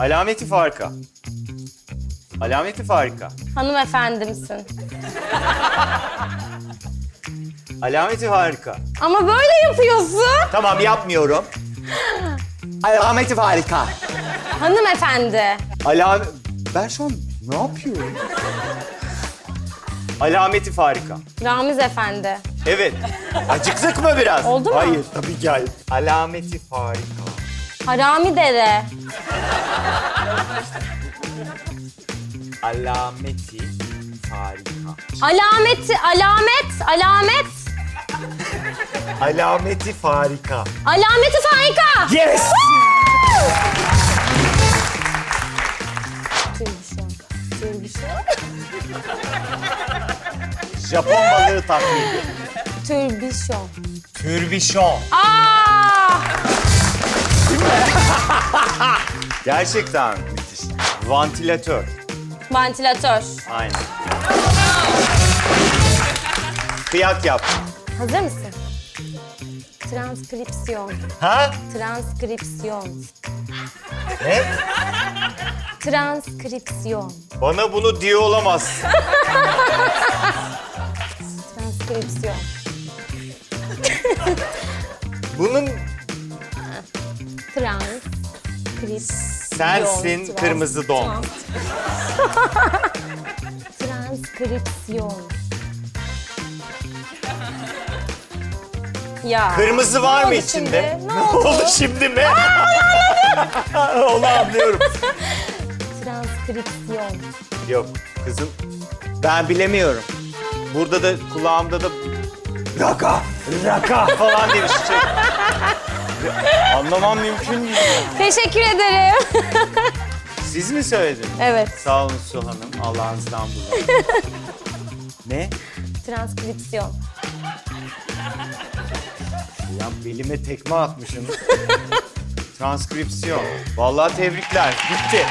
Alameti farka. Alameti farka. Hanımefendimsin. Alameti harika. Ama böyle yapıyorsun. Tamam yapmıyorum. Alameti harika. Hanımefendi. Alam... Ben şu an ne yapıyorum? Alameti farika. Ramiz Efendi. Evet. Acıktık mı biraz? Oldu mu? Hayır tabii ki hayır. Alameti farika. Harami dere. Alameti farika. Alameti, alamet, alamet. Alameti farika. Alameti faika. Yes! Türbüşon. Türbüşon. Japon balığı taklidi. Türbüşon. Türbişon. Aa! Gerçekten müthiş. Vantilatör. Vantilatör. Aynen. Kıyak yap. Hazır mısın? Transkripsiyon. Ha? Transkripsiyon. Ne? Transkripsiyon. Bana bunu diye olamaz. Transkripsiyon. Bunun Transkripsiyon. sensin Trans- kırmızı don. trans- Transkripsiyon. Ya. Kırmızı var mı içinde? Ne oldu? şimdi mi? Onu anlıyorum. Transkripsiyon. Yok kızım ben bilemiyorum. Burada da kulağımda da raka raka falan diye bir şey. Anlamam mümkün değil. Teşekkür ederim. Siz mi söylediniz? evet. Sağ olun Su Hanım. Allah'ınızdan bulun. ne? Transkripsiyon. Ya belime tekme atmışsın. Transkripsiyon. Vallahi tebrikler. Bitti.